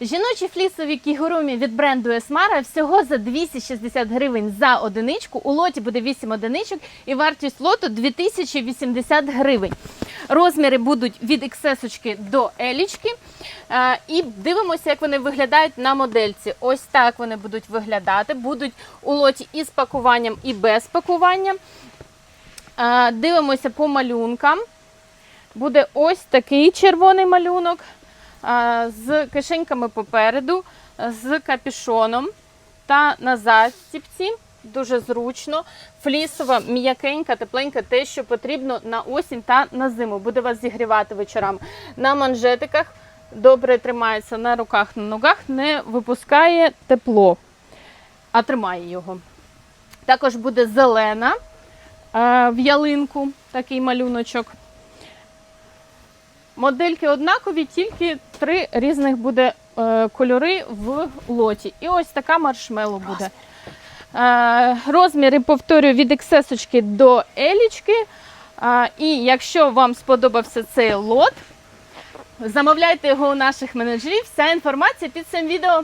Жіночі флісові кігурумі від бренду Esmara всього за 260 гривень за одиничку. У лоті буде 8 одиничок і вартість лоту 2080 гривень. Розміри будуть від XS до L. Е, І дивимося, як вони виглядають на модельці. Ось так вони будуть виглядати. Будуть у лоті із пакуванням і без пакування. Е, Дивимося по малюнкам. Буде ось такий червоний малюнок з кишеньками попереду, з капюшоном та на застіпці. Дуже зручно. Флісова, м'якенька, тепленька, те, що потрібно на осінь та на зиму. Буде вас зігрівати вечорами. На манжетиках добре тримається на руках, на ногах, не випускає тепло, а тримає його. Також буде зелена в ялинку, такий малюночок. Модельки однакові, тільки три різних буде е, кольори в лоті. І ось така маршмело буде. Е, розміри, повторюю, від XS до елічки. Е, і якщо вам сподобався цей лот, замовляйте його у наших менеджерів. Вся інформація під цим відео.